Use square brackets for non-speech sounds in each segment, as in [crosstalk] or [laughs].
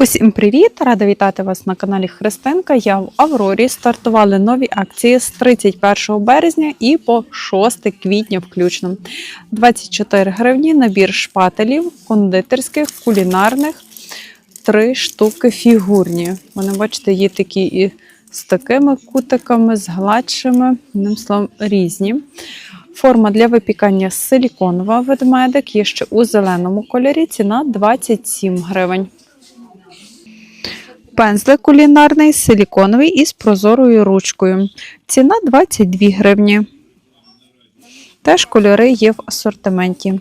Усім привіт! Рада вітати вас на каналі Христинка. Я в Аврорі. Стартували нові акції з 31 березня і по 6 квітня включно. 24 гривні набір шпателів, кондитерських, кулінарних, 3 штуки фігурні. Вони, бачите, є такі і з такими кутиками, з гладшими, одним словом, різні. Форма для випікання силіконова ведмедик є ще у зеленому кольорі. Ціна 27 гривень. Пензлик кулінарний силіконовий із прозорою ручкою. Ціна 22 гривні. Теж кольори є в асортименті.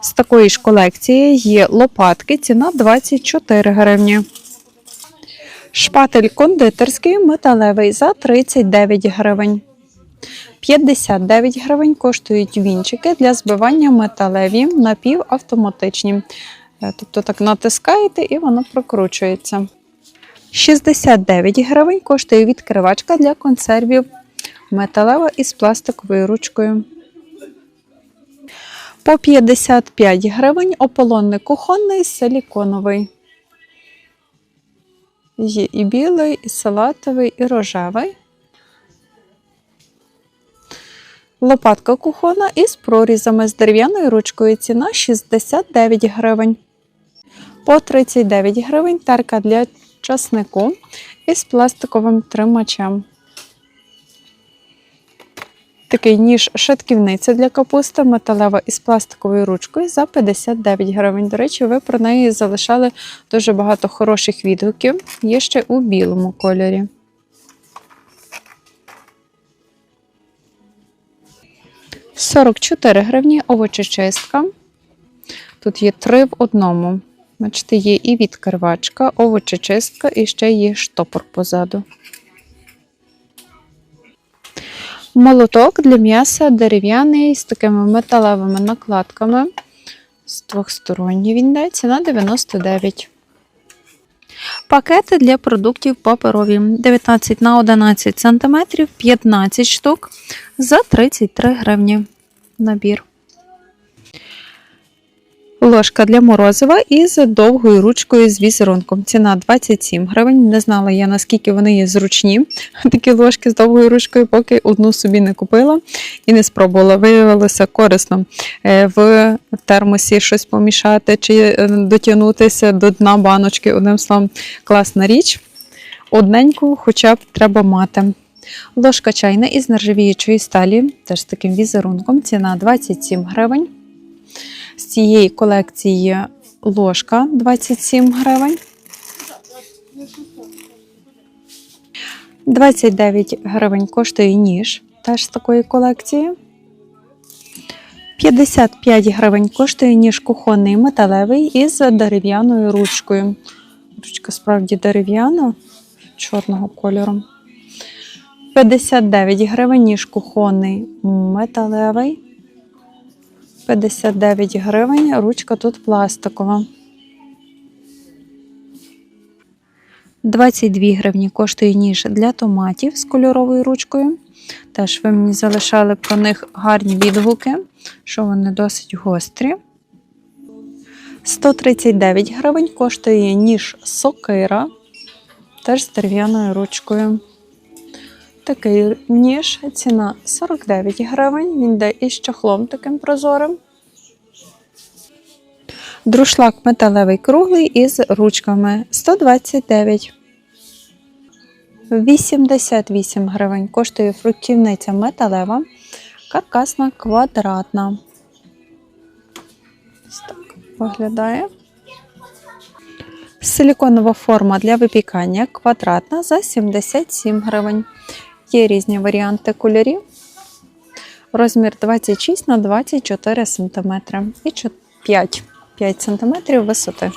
З такої ж колекції є лопатки, ціна 24 гривні. Шпатель кондитерський металевий за 39 гривень. 59 гривень коштують вінчики для збивання металеві напівавтоматичні. Е, Тобто так натискаєте і воно прокручується. 69 гривень коштує відкривачка для консервів металева із пластиковою ручкою. По 55 гривень ополонник кухонний силіконовий. Є і білий, і салатовий, і рожевий. Лопатка кухонна із прорізами з дерев'яною ручкою. Ціна 69 гривень. По 39 гривень терка для часнику із пластиковим тримачем. Такий ніж шатківниця для капусти металева із пластиковою ручкою за 59 гривень. До речі, ви про неї залишали дуже багато хороших відгуків. Є ще у білому кольорі. – 44 гривні овочечистка. Тут є три в одному. Бачите, є і відкривачка, овочечистка, і ще є штопор позаду. Молоток для м'яса дерев'яний з такими металевими накладками. З двохсторонній він йде, ціна 99. Пакети для продуктів паперові 19 на 11 см, 15 штук за 33 гривні. Набір. Ложка для морозива із довгою ручкою з візерунком. Ціна 27 гривень. Не знала я, наскільки вони є зручні. [laughs] Такі ложки з довгою ручкою, поки одну собі не купила і не спробувала. Виявилося корисно е, в термосі щось помішати чи е, дотягнутися до дна баночки. Одним словом, класна річ. Одненьку хоча б треба мати. Ложка чайна із нержавіючої сталі, теж з таким візерунком. Ціна 27 гривень. З цієї колекції ложка 27 гривень. 29 гривень коштує ніж, теж з такої колекції. 55 гривень коштує ніж кухонний металевий із дерев'яною ручкою. Ручка справді дерев'яна, чорного кольору. 59 гривень ніж кухонний металевий. 59 гривень, ручка тут пластикова. 22 гривні коштує ніж для томатів з кольоровою ручкою. Теж ви мені залишали про них гарні відгуки, що вони досить гострі. 139 гривень коштує ніж сокира, теж з дерев'яною ручкою. Такий ніж, ціна 49 гривень. Він йде із чохлом таким прозорим. Друшлак металевий круглий із ручками 129. 88 гривень коштує фруктівниця металева, каркасна квадратна. Ось так виглядає. Силіконова форма для випікання квадратна за 77 гривень. Є різні варіанти кольорів. Розмір 26 на 24 см і 5, 5 см висоти.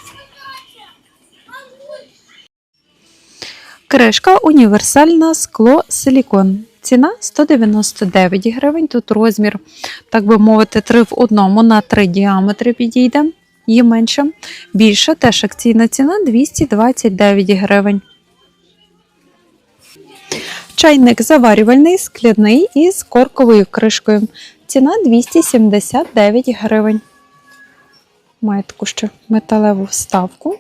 Кришка універсальна скло силікон. Ціна 199 гривень. Тут розмір, так би мовити, 3 в одному на 3 діаметри підійде. Є менше. Більша теж акційна ціна 229 гривень. Чайник заварювальний, скляний із корковою кришкою. Ціна 279 гривень. Має таку ще металеву вставку.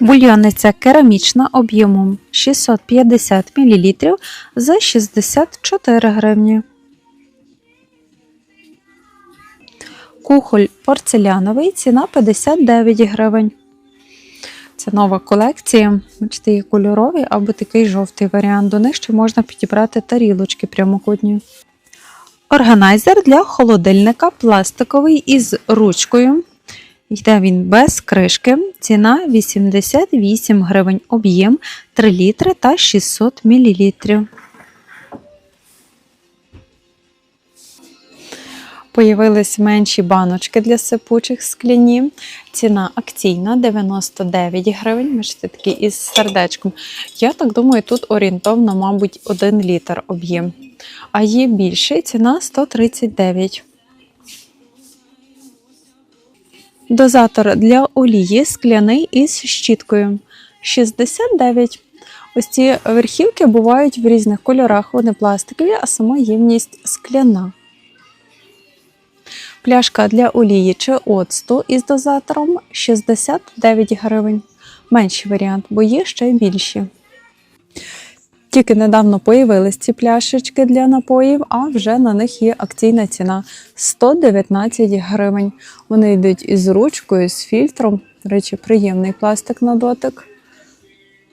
Бульйониця керамічна об'ємом 650 мл за 64 гривні. Кухоль порцеляновий ціна 59 гривень. Це нова колекція. Бачите, є кольоровий або такий жовтий варіант. До них ще можна підібрати тарілочки прямокутні. Органайзер для холодильника пластиковий із ручкою. Йде він без кришки. Ціна 88 гривень. Об'єм 3 літри та 600 мл. Появились менші баночки для сипучих скляні. Ціна акційна 99 гривень. Бачите, такі із сердечком. Я так думаю, тут орієнтовно, мабуть, 1 літр об'єм. А є більший, ціна 139. Дозатор для олії скляний із щіткою 69. Ось ці верхівки бувають в різних кольорах. Вони пластикові, а сама ємність скляна. Пляшка для олії чи оцту із дозатором 69 гривень. Менший варіант, бо є ще більші. Тільки недавно появились ці пляшечки для напоїв, а вже на них є акційна ціна 119 гривень. Вони йдуть із ручкою, з фільтром. До речі, приємний пластик на дотик.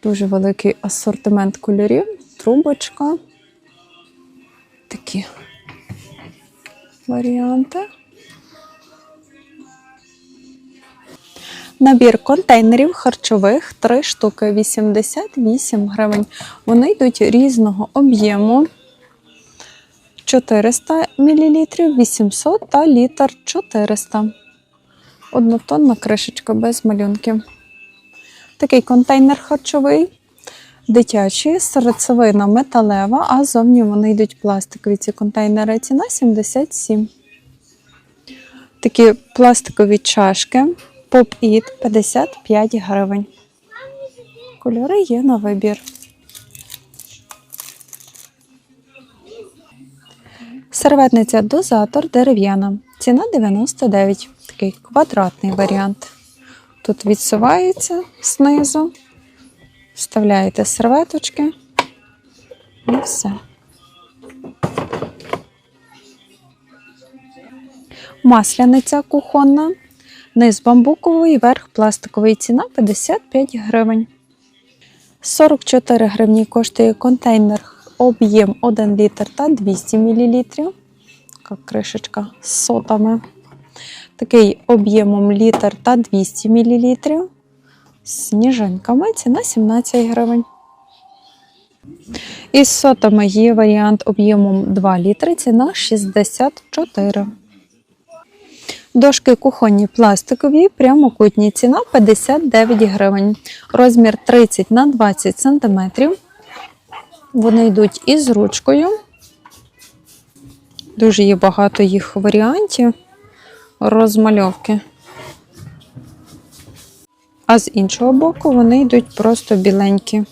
Дуже великий асортимент кольорів, трубочка. Такі варіанти. Набір контейнерів харчових 3 штуки 88 гривень. Вони йдуть різного об'єму 400 мл, 800 та літр 400. Однотонна кришечка без малюнків. Такий контейнер харчовий, дитячий, серцевина металева, а зовні вони йдуть пластикові ці контейнери. Ціна 77. Такі пластикові чашки. Поп-іт 55 гривень. Кольори є на вибір. Серветниця дозатор дерев'яна. Ціна 99. Такий квадратний варіант. Тут відсувається знизу, вставляєте серветочки і все. Масляниця кухонна. Низ бамбуковий, верх пластиковий. Ціна 55 гривень. 44 гривні коштує контейнер об'єм 1 літр та 200 мл. Така кришечка з сотами. Такий об'ємом літр та 200 мл. Сніжинками ціна 17 гривень. Із сотами є варіант об'ємом 2 літри, ціна 64 Дошки кухонні пластикові, прямокутні. Ціна 59 гривень. Розмір 30 на 20 см. Вони йдуть із ручкою. Дуже є багато їх варіантів розмальовки. А з іншого боку вони йдуть просто біленькі.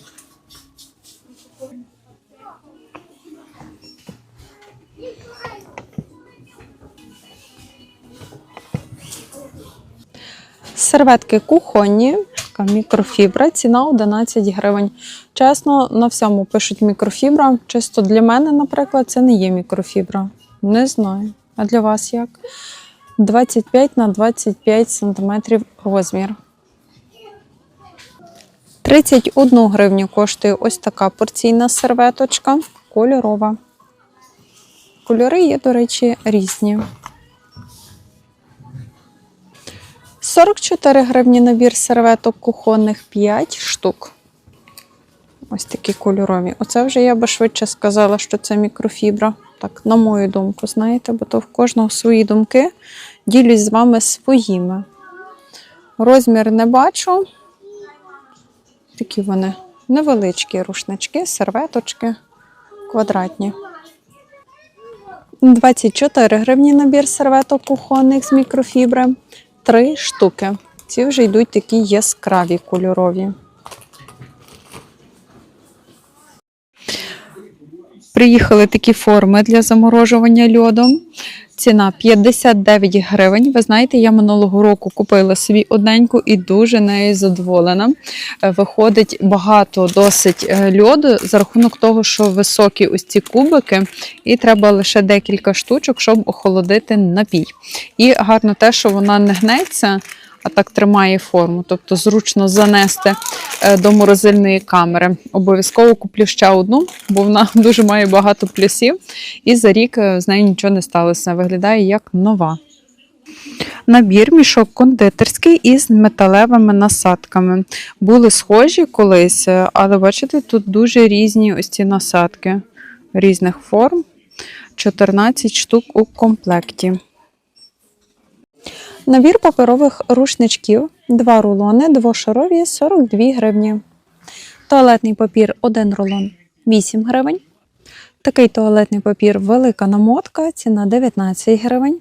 Серветки кухонні, така мікрофібра, ціна 11 гривень. Чесно, на всьому пишуть мікрофібра. Чисто для мене, наприклад, це не є мікрофібра. Не знаю. А для вас як? 25 на 25 см розмір. 31 гривню коштує ось така порційна серветочка, кольорова. Кольори є, до речі, різні. 44 гривні набір серветок кухонних 5 штук. Ось такі кольорові. Оце вже я би швидше сказала, що це мікрофібра. Так, на мою думку, знаєте, бо то в кожного свої думки. Ділюсь з вами своїми. Розмір не бачу. Такі вони невеличкі рушнички, серветочки, квадратні. 24 гривні набір серветок кухонних з мікрофібри. Три штуки. Ці вже йдуть такі яскраві кольорові. Приїхали такі форми для заморожування льоду. Ціна 59 гривень. Ви знаєте, я минулого року купила собі одненьку і дуже нею задоволена. Е, Виходить багато досить е, льоду за рахунок того, що високі ось ці кубики, і треба лише декілька штучок, щоб охолодити напій. І гарно те, що вона не гнеться, а так тримає форму, тобто зручно занести е, до морозильної камери. Обов'язково куплю ще одну, бо вона [laughs] дуже має багато плюсів, і за рік е, з нею нічого не сталося. Виглядає як нова. Набір мішок кондитерський із металевими насадками. Були схожі колись, е, але бачите, тут дуже різні ось ці насадки різних форм. 14 штук у комплекті. Набір паперових рушничків, два рулони, двошарові 42 гривні. Туалетний папір 1 рулон 8 гривень. Такий туалетний папір велика намотка, ціна 19 гривень.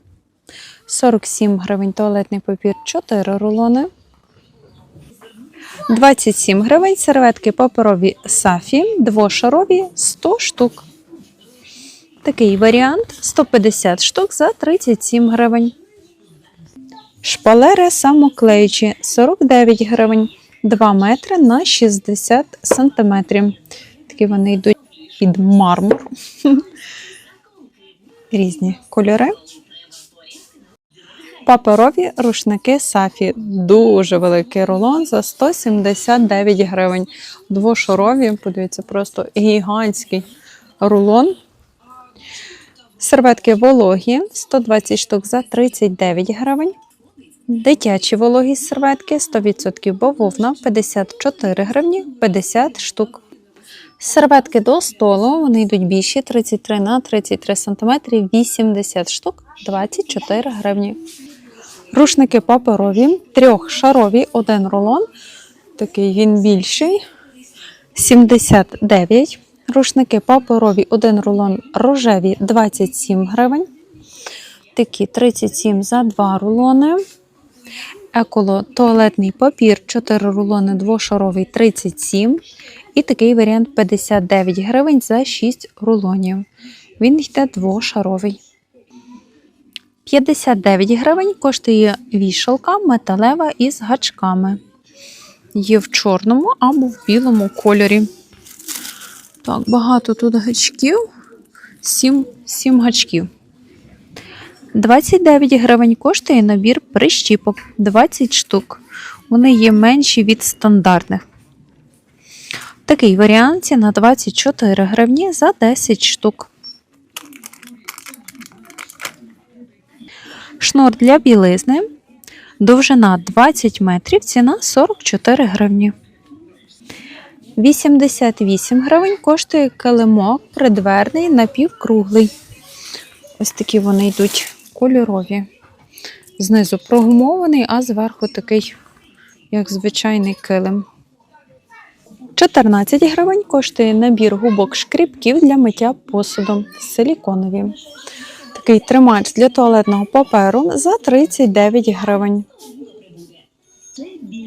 47 гривень туалетний папір 4 рулони. 27 гривень серветки паперові сафі, двошарові 100 штук. Такий варіант 150 штук за 37 гривень. Шпалери самоклеючі 49 гривень, 2 метри на 60 сантиметрів. Такі вони йдуть під мармур. [laughs] Різні кольори. Паперові рушники Сафі. Дуже великий рулон за 179 гривень. Двошарові, подивіться, просто гігантський рулон. Серветки вологі 120 штук за 39 гривень. Дитячі вологі серветки 100% бавовна 54 гривні 50 штук. Серветки до столу, вони йдуть більші 33 на 33 см, 80 штук 24 гривні. Рушники паперові, трьохшарові, один рулон. Такий він більший. 79. Рушники паперові, один рулон рожеві 27 гривень. Такі 37 за 2 рулони. Еколо туалетний папір 4 рулони двошаровий 37. І такий варіант 59 гривень за 6 рулонів. Він йде двошаровий. 59 гривень коштує вішалка металева із гачками. Є в чорному або в білому кольорі. Так, багато тут гачків. 7, 7 гачків. 29 гривень коштує набір прищіпок 20 штук. Вони є менші від стандартних. Такий варіант ціна 24 гривні за 10 штук. Шнур для білизни. Довжина 20 метрів, ціна 44 гривні. 88 гривень коштує килимок придверний напівкруглий. Ось такі вони йдуть кольорові. Знизу прогумований, а зверху такий, як звичайний килим. 14 гривень коштує набір губок шкрібків для миття посуду силіконові. Такий тримач для туалетного паперу за 39 гривень.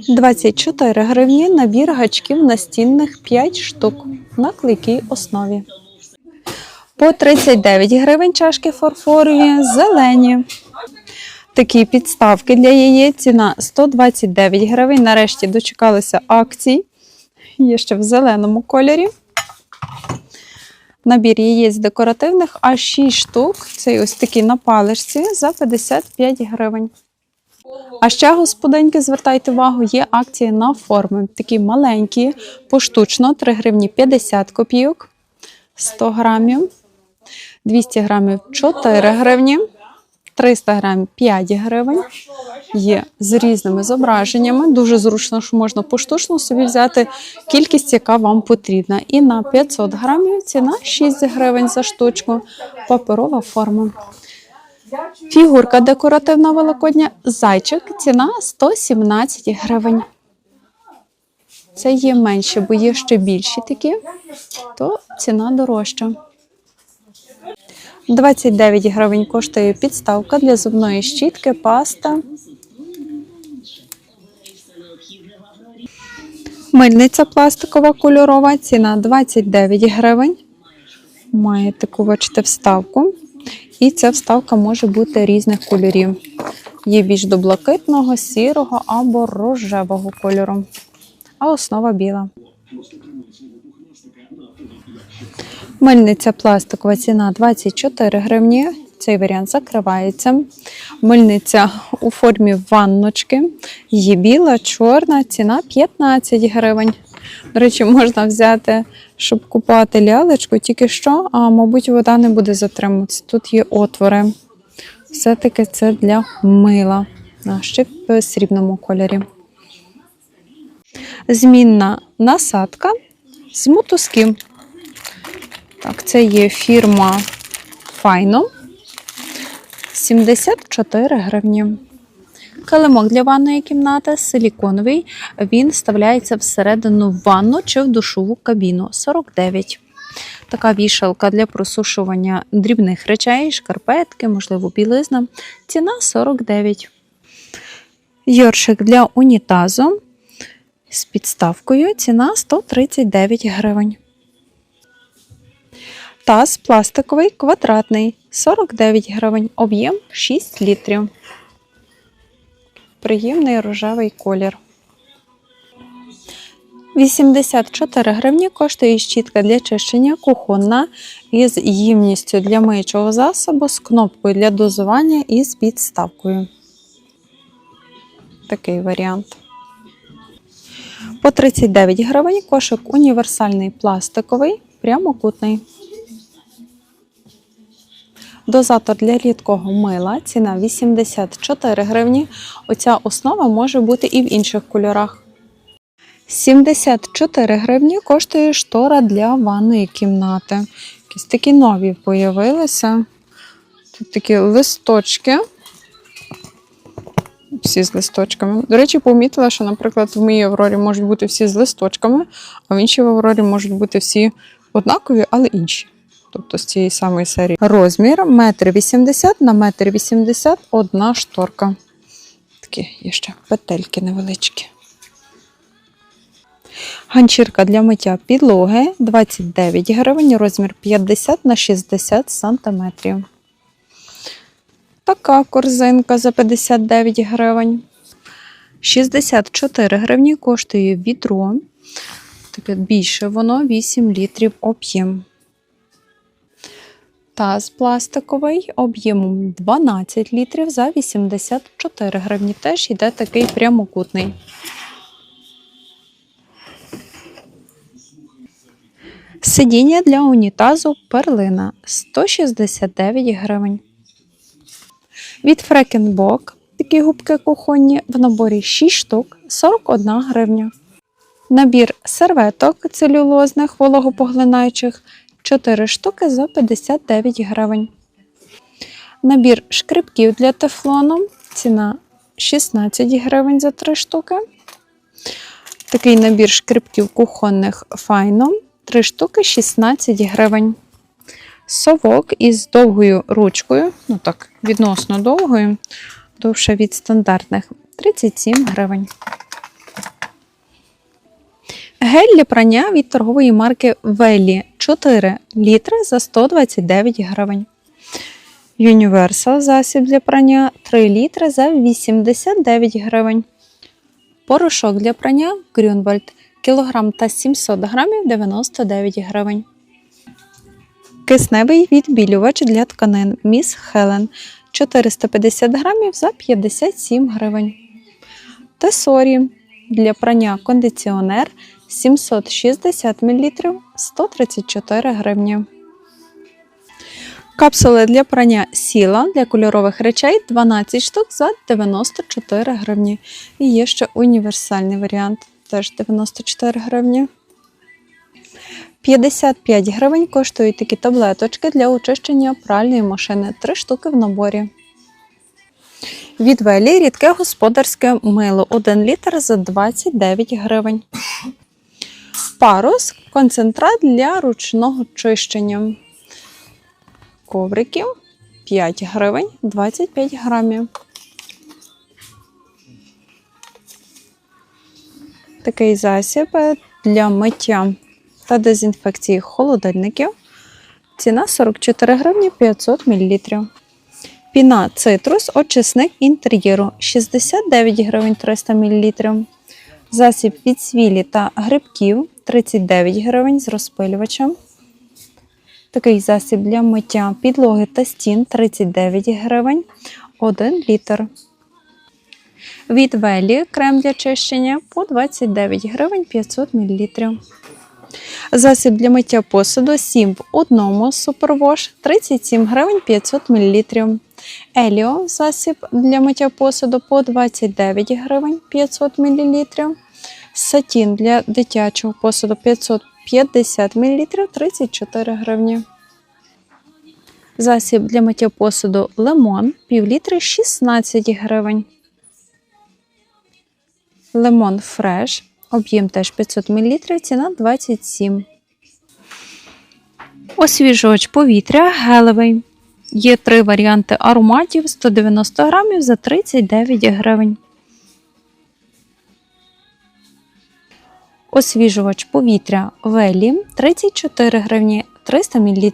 24 гривні набір гачків настінних 5 штук на клейкій основі. По 39 гривень чашки фарфорові, зелені. Такі підставки для яєць ціна 129 гривень. Нарешті дочекалися акцій. Є ще в зеленому кольорі. Набір яєць декоративних, а 6 штук. Це ось такі на паличці за 55 гривень. А ще, господинки, звертайте увагу, є акції на форми. Такі маленькі, поштучно, 3 гривні 50 копійок, 100 грамів, 200 грамів 4 гривні, 300 грамів 5 гривень. Є з різними зображеннями. Дуже зручно, що можна поштучно собі взяти кількість, яка вам потрібна. І на 500 грамів ціна 6 гривень за штучку, паперова форма. Фігурка декоративна великодня зайчик. Ціна 117 гривень. Це є менше, бо є ще більші такі, то ціна дорожча. 29 гривень коштує підставка для зубної щітки, паста. Мильниця пластикова кольорова, ціна 29 гривень. Має таку, бачите, вставку. І ця вставка може бути різних кольорів. Є більш до блакитного, сірого або рожевого кольору. А основа біла. Мильниця пластикова ціна 24 гривні. Цей варіант закривається. Мильниця у формі ванночки. Є біла, чорна, ціна 15 гривень. До речі, можна взяти, щоб купувати лялечку, тільки що, а мабуть, вода не буде затримуватися. Тут є отвори. Все-таки це для мила. А ще в срібному кольорі. Змінна насадка з мотузків. Так, це є фірма Файно. 74 гривні. Килимок для ванної кімнати силіконовий. Він вставляється всередину в ванну чи в душову кабіну 49. Така вішалка для просушування дрібних речей, шкарпетки, можливо, білизна. Ціна 49. Йоршик для унітазу з підставкою. Ціна 139 гривень. Таз пластиковий квадратний 49 гривень. Об'єм 6 літрів. Приємний рожевий колір. 84 гривні коштує щітка для чищення кухонна із їмністю для миючого засобу з кнопкою для дозування і з підставкою. Такий варіант. По 39 гривень кошик універсальний пластиковий, прямокутний. Дозатор для рідкого мила, ціна 84 гривні. Оця основа може бути і в інших кольорах. 74 гривні коштує штора для ванної кімнати. Якісь такі нові появилися. Тут такі листочки. Всі з листочками. До речі, помітила, що, наприклад, в моїй Аврорі можуть бути всі з листочками, а в іншій Аврорі можуть бути всі однакові, але інші. Тобто з цієї самої серії. Розмір 1,80 на 1,80 м одна шторка. Такі є ще петельки невеличкі. Ганчірка для миття підлоги 29 гривень, розмір 50 на 60 сантиметрів. Така корзинка за 59 гривень. 64 гривні коштує відро. Таке більше воно 8 літрів об'єм. Таз пластиковий об'ємом 12 літрів за 84 гривні. Теж йде такий прямокутний. Сидіння для унітазу перлина 169 гривень. Від Фрекенбок такі губки кухонні в наборі 6 штук 41 гривня. Набір серветок целюлозних вологопоглинаючих 4 штуки за 59 гривень. Набір шкребків для тефлону. Ціна 16 гривень за 3 штуки. Такий набір шкребків кухонних файно. 3 штуки 16 гривень. Совок із довгою ручкою, ну так, відносно довгою, довше від стандартних 37 гривень. Гель для прання від торгової марки Велі 4 літри за 129 гривень. Universal засіб для прання 3 літри за 89 гривень. Порошок для прання Grünwald кілограм та 700 грамів 99 гривень. Кисневий відбілювач для тканин Міс Хелен 450 грамів за 57 гривень. Тесорі для прання кондиціонер 760 мл 134 гривні. Капсули для прання сіла для кольорових речей 12 штук за 94 гривні. І є ще універсальний варіант, теж 94 гривні. 55 гривень коштують такі таблеточки для очищення пральної машини. 3 штуки в наборі. Від Велі рідке господарське мило 1 літр за 29 гривень. Парус концентрат для ручного чищення. Ковриків 5 гривень 25 грамів. Такий засіб для миття та дезінфекції холодильників. Ціна 44 гривні 500 мл. Піна цитрус, очисник інтер'єру 69 гривень 300 мл. Засіб від свілі та грибків 39 гривень з розпилювачем. Такий засіб для миття підлоги та стін 39 гривень 1 літр. Від Велі крем для чищення по 29 гривень 500 мл. Засіб для миття посуду 7 в одному супервош 37 гривень 500 мл. Еліо засіб для миття посуду по 29 гривень 500 мл. Сатін для дитячого посуду 550 мл 34 гривні. Засіб для миття посуду лимон пів літри 16 гривень. Лимон фреш. Об'єм теж 500 мл, ціна 27. Освіжувач повітря гелевий. Є три варіанти ароматів 190 грамів за 39 гривень. Освіжувач повітря Велі 34 гривні 300 мл.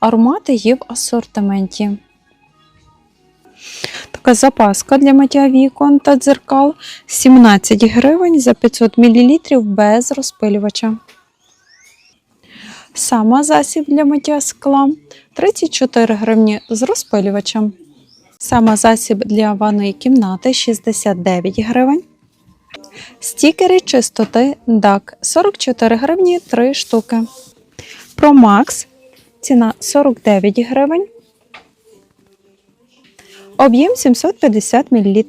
Аромати є в асортименті. Така запаска для миття вікон та дзеркал 17 гривень за 500 мл без розпилювача. Сама засіб для миття скла 34 гривні з розпилювачем. Сама засіб для ванної кімнати 69 гривень. Стікери чистоти DAC 44 гривні 3 штуки. Max ціна 49 гривень. Об'єм 750 мл.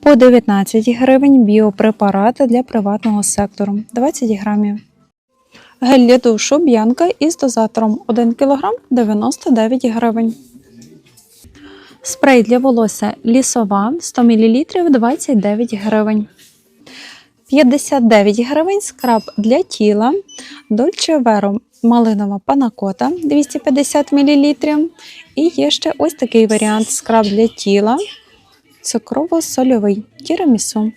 По 19 гривень біопрепарати для приватного сектору 20 грамів. Гель для душу б'янка із дозатором 1 кг 99 гривень. Спрей для волосся лісова 100 мл 29 гривень. 59 гривень скраб для тіла Dolce Vero малинова панакота 250 мл. І є ще ось такий варіант скраб для тіла цукрово-сольовий тірамісу.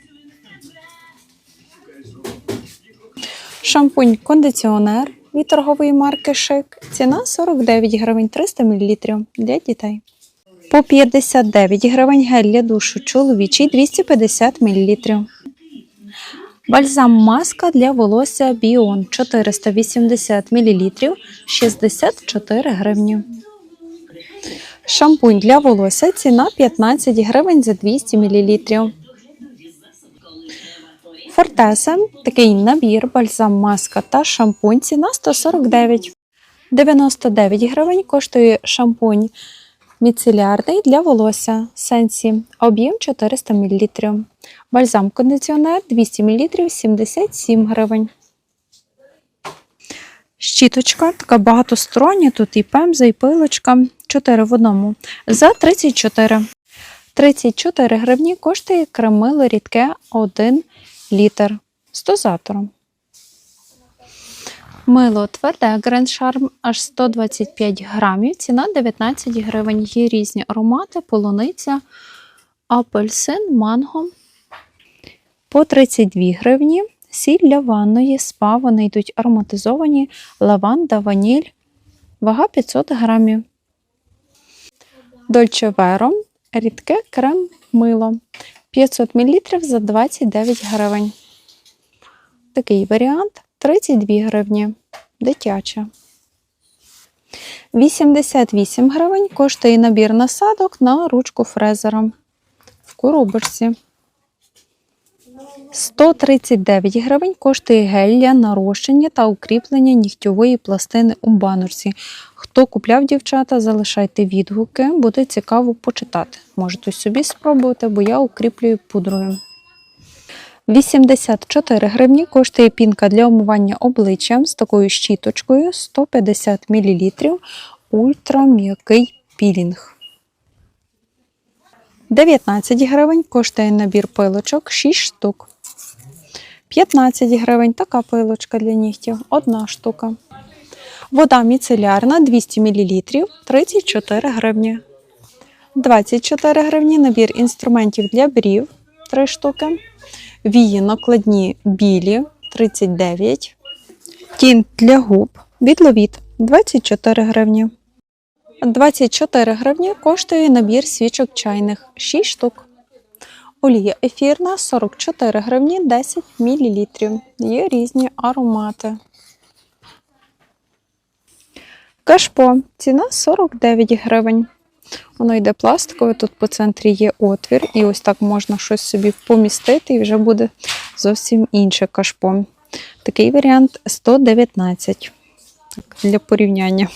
Шампунь кондиціонер від торгової марки Шик. Ціна 49 гривень 300 мл для дітей. По 59 гривень гель для душу чоловічий 250 мл. Бальзам маска для волосся Біон 480 мл 64 гривні. Шампунь для волосся ціна 15 гривень за 200 мл. Фортеса такий набір, бальзам маска та шампунь ціна 149. 99 гривень коштує шампунь міцелярний для волосся Сенсі. Об'єм 400 мл. Бальзам кондиціонер 200 мл 77 гривень. Щіточка, така багатостороння, тут і пемза, і пилочка. 4 в одному. За 34. 34 гривні коштує кремило рідке 1 літр з дозатором. Мило тверде Grand Charm аж 125 грамів, ціна 19 гривень. Є різні аромати, полуниця, апельсин, манго. По 32 гривні. Сіль для ванної, спа, вони йдуть ароматизовані, лаванда, ваніль, вага 500 грамів. Vero, рідке крем мило 500 мл за 29 гривень. Такий варіант 32 гривні. Дитяча. 88 гривень коштує набір насадок на ручку фрезера в коробочці. 139 гривень коштує гель для нарощення та укріплення нігтьової пластини у баночці. Хто купляв дівчата, залишайте відгуки, буде цікаво почитати. Можете собі спробувати, бо я укріплюю пудрою. 84 гривні коштує пінка для омивання обличчя з такою щіточкою 150 мл ультрам'який пілінг. 19 гривень коштує набір пилочок 6 штук. 15 гривень така пилочка для нігтів, одна штука. Вода міцелярна 200 мл 34 гривні. 24 гривні набір інструментів для брів 3 штуки. Вії накладні білі 39. Тінт для губ від Ловіт 24 гривні. 24 гривні коштує набір свічок чайних 6 штук. Олія ефірна 44 гривні 10 мл. Є різні аромати. Кашпо. Ціна 49 гривень. Воно йде пластикове, тут по центрі є отвір, і ось так можна щось собі помістити, і вже буде зовсім інше кашпо. Такий варіант 119 так, для порівняння.